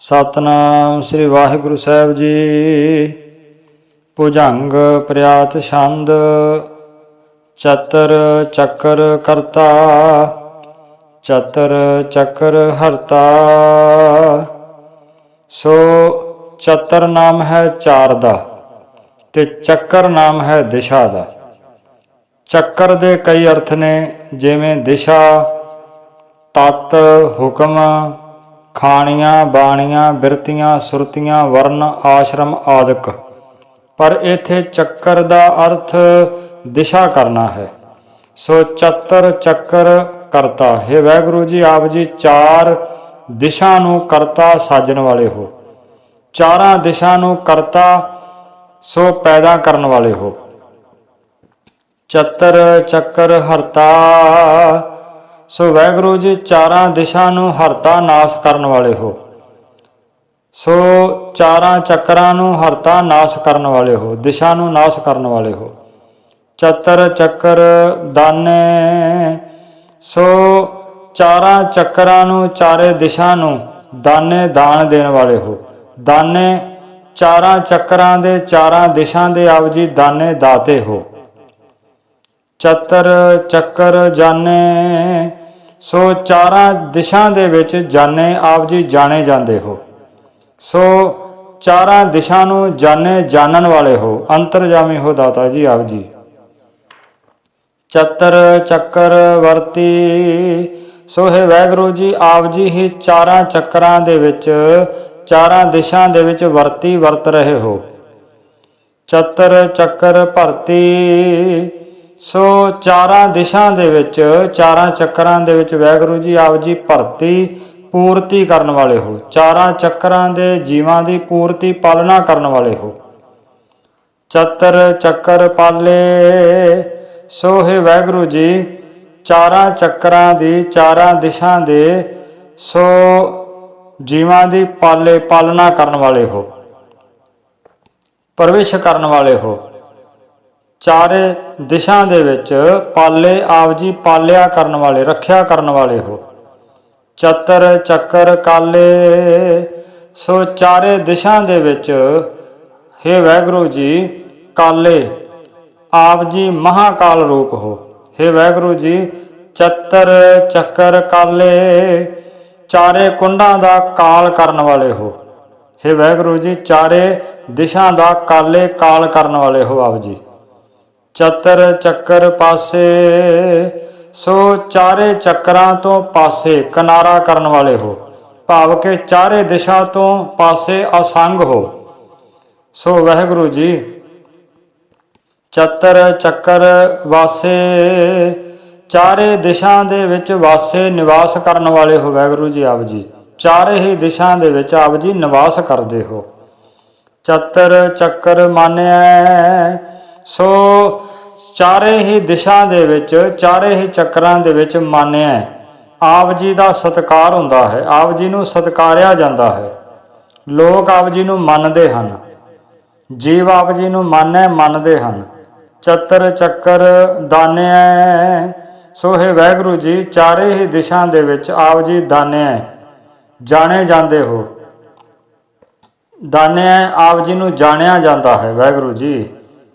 ਸਤਨਾਮ ਸ੍ਰੀ ਵਾਹਿਗੁਰੂ ਸਾਹਿਬ ਜੀ। ਭੁਜੰਗ ਪ੍ਰਿਆਤ ਛੰਦ, ਚਤਰ ਚੱਕਰ ਕਰਤਾ, ਚਤਰ ਚੱਕਰ ਹਰਤਾ। ਸੋ ਚਤਰ ਨਾਮ ਹੈ ਚਾਰ ਦਾ ਤੇ ਚੱਕਰ ਨਾਮ ਹੈ ਦਿਸ਼ਾ ਦਾ। ਚੱਕਰ ਦੇ ਕਈ ਅਰਥ ਨੇ, ਜਿਵੇਂ ਦਿਸ਼ਾ, ਤਤ, ਹੁਕਮ ਖਾਣੀਆਂ, ਬਾਣੀਆਂ, ਬਿਰਤੀਆਂ, ਸੁਰਤੀਆਂ ਵਰਨ ਆਸ਼ਰਮ ਆਦਿਕ। ਪਰ ਇਥੇ ਚੱਕਰ ਦਾ ਅਰਥ ਦਿਸ਼ਾ ਕਰਨਾ ਹੈ। ਸੋ ਚਤਰ ਚੱਕਰ ਕਰਤਾ। ਹੈ ਵਾਹਿਗੁਰੂ ਜੀ, ਆਪ ਜੀ ਚਾਰ ਦਿਸ਼ਾ ਨੂੰ ਕਰਤਾ ਸਾਜਣ ਵਾਲੇ ਹੋ। ਚਾਰਾਂ ਦਿਸ਼ਾ ਨੂੰ ਕਰਤਾ ਸੋ ਪੈਦਾ ਕਰਨ ਵਾਲੇ ਹੋ। ਚਤਰ ਚੱਕਰ ਹਰਤਾ ਸੋ ਵੈਗੁਰੂ ਜੀ, ਚਾਰਾਂ ਦਿਸ਼ਾ ਨੂੰ ਹਰਤਾ ਨਾਸ ਕਰਨ ਵਾਲੇ ਹੋ। ਸੋ ਚਾਰਾਂ ਚੱਕਰਾਂ ਨੂੰ ਹਰਤਾ ਨਾਸ ਕਰਨ ਵਾਲੇ ਹੋ, ਦਿਸ਼ਾ ਨੂੰ ਨਾਸ ਕਰਨ ਵਾਲੇ ਹੋ। ਚਤਰ, ਚੱਕਰ, ਦਾਨੇ। ਸੋ ਚਾਰਾਂ ਚੱਕਰਾਂ ਨੂੰ, ਚਾਰੇ ਦਿਸ਼ਾ ਨੂੰ ਦਾਨੇ ਦਾਨ ਦੇਣ ਵਾਲੇ ਹੋ। ਦਾਨੇ ਚਾਰਾਂ ਚੱਕਰਾਂ ਦੇ, ਚਾਰਾਂ ਦਿਸ਼ਾ ਦੇ ਆਪ ਜੀ ਦਾਨੇ ਦਾਤੇ ਹੋ। ਚਤਰ, ਚੱਕਰ ਜਾਣੇ ਸੋ ਚਾਰਾਂ ਦਿਸ਼ਾਂ ਦੇ ਵਿੱਚ ਜਾਣੇ ਆਪ ਜੀ ਜਾਣੇ ਜਾਂਦੇ ਹੋ। ਸੋ ਚਾਰਾਂ ਦਿਸ਼ਾ ਨੂੰ ਜਾਣੇ ਜਾਣਨ ਵਾਲੇ ਹੋ, ਅੰਤਰਜਾਮੀ ਹੋ ਦਾਤਾ ਜੀ ਆਪ ਜੀ। ਚਤਰ, ਚੱਕਰ, ਵਰਤੀ ਸੋ ਹੈ ਵੈਗਰੂ ਜੀ ਆਪ ਜੀ ਹੀ ਚਾਰਾਂ ਚੱਕਰਾਂ ਦੇ ਵਿੱਚ, ਚਾਰਾਂ ਦਿਸ਼ਾ ਦੇ ਵਿੱਚ ਵਰਤੀ ਵਰਤ ਰਹੇ ਹੋ। ਚਤਰ, ਚੱਕਰ, ਭਰਤੀ ਸੋ ਚਾਰਾਂ ਦਿਸ਼ਾਂ ਦੇ ਵਿੱਚ, ਚਾਰਾਂ ਚੱਕਰਾਂ ਦੇ ਵਿੱਚ ਵੈਗੁਰੂ ਜੀ ਆਪ ਜੀ ਭਰਤੀ, ਪੂਰਤੀ ਕਰਨ ਵਾਲੇ ਹੋ। ਚਾਰਾਂ ਚੱਕਰਾਂ ਦੇ ਜੀਵਾਂ ਦੀ ਪੂਰਤੀ ਪਾਲਣਾ ਕਰਨ ਵਾਲੇ ਹੋ। ਚਤਰ ਚੱਕਰ ਪਾਲੇ, ਸੋ ਹੈ ਵੈਗਰੂ ਜੀ, ਚਾਰਾਂ ਚੱਕਰਾਂ ਦੀ ਚਾਰਾਂ ਦਿਸ਼ਾ ਦੇ, ਸੋ ਜੀਵਾਂ ਦੀ ਪਾਲੇ ਪਾਲਣਾ ਕਰਨ ਵਾਲੇ ਹੋ। ਪ੍ਰਵੇਸ਼ ਕਰਨ ਵਾਲੇ ਹੋ। ਚਾਰੇ ਦਿਸ਼ਾ ਦੇ ਵਿੱਚ ਪਾਲੇ ਆਪ ਜੀ ਪਾਲਿਆ ਕਰਨ ਵਾਲੇ ਰੱਖਿਆ ਕਰਨ ਵਾਲੇ ਹੋ ਚਤਰ ਚੱਕਰ ਕਾਲੇ ਸੋ ਚਾਰੇ ਦਿਸ਼ਾ ਦੇ ਵਿੱਚ हे ਵੈਗੁਰੂ ਜੀ ਕਾਲੇ ਆਪ ਜੀ ਮਹਾਕਾਲ ਰੂਪ ਹੋ हे ਵੈਗੁਰੂ ਜੀ ਚਤਰ ਚੱਕਰ ਕਾਲੇ ਚਾਰੇ ਕੁੰਡਾਂ ਦਾ ਕਾਲ ਕਰਨ ਵਾਲੇ ਹੋ हे ਵੈਗੁਰੂ ਜੀ ਚਾਰੇ ਦਿਸ਼ਾ ਦਾ ਕਾਲੇ ਕਾਲ ਕਰਨ ਵਾਲੇ ਹੋ ਆਪ ਜੀ ਚਤਰ ਚੱਕਰ ਪਾਸੇ, ਸੋ ਚਾਰੇ ਚੱਕਰਾਂ ਤੋਂ ਪਾਸੇ ਕਿਨਾਰਾ ਕਰਨ ਵਾਲੇ ਹੋ, ਭਾਵ ਕਿ ਚਾਰੇ ਦਿਸ਼ਾ ਤੋਂ ਪਾਸੇ ਅਸੰਗ ਹੋ। ਸੋ ਵਾਹਿਗੁਰੂ ਜੀ, ਚਤਰ ਚੱਕਰ ਵਾਸੇ, ਚਾਰੇ ਦਿਸ਼ਾ ਦੇ ਵਿੱਚ ਵਾਸੇ ਨਿਵਾਸ ਕਰਨ ਵਾਲੇ ਹੋ ਵਾਹਿਗੁਰੂ ਜੀ ਆਪ ਜੀ। ਚਾਰੇ ਹੀ ਦਿਸ਼ਾ ਦੇ ਵਿੱਚ ਆਪ ਜੀ ਨਿਵਾਸ ਕਰਦੇ ਹੋ। ਚਤਰ ਚੱਕਰ ਮਾਨਿਆ ਸੋ ਚਾਰੇ ਹੀ ਦਿਸ਼ਾ ਦੇ ਵਿੱਚ, ਚਾਰੇ ਹੀ ਚੱਕਰਾਂ ਦੇ ਵਿੱਚ ਮਾਨਿਆ ਆਪ ਜੀ ਦਾ ਸਤਕਾਰ ਹੁੰਦਾ ਹੈ। ਆਪ ਜੀ ਨੂੰ ਸਤਕਾਰਿਆ ਜਾਂਦਾ ਹੈ। ਲੋਕ ਆਪ ਜੀ ਨੂੰ ਮੰਨਦੇ ਹਨ। ਜੀਵ ਆਪ ਜੀ ਨੂੰ ਮੰਨੈ ਮੰਨਦੇ ਹਨ। ਚਤਰ ਚੱਕਰ ਦਾਨਿਆ ਸੋ ਹੈ ਵਾਹਿਗੁਰੂ ਜੀ, ਚਾਰੇ ਹੀ ਦਿਸ਼ਾ ਦੇ ਵਿੱਚ ਆਪ ਜੀ ਦਾਨਿਆ ਜਾਣੇ ਜਾਂਦੇ ਹੋ। ਦਾਨਿਆ ਆਪ ਜੀ ਨੂੰ ਜਾਣਿਆ ਜਾਂਦਾ ਹੈ ਵਾਹਿਗੁਰੂ ਜੀ।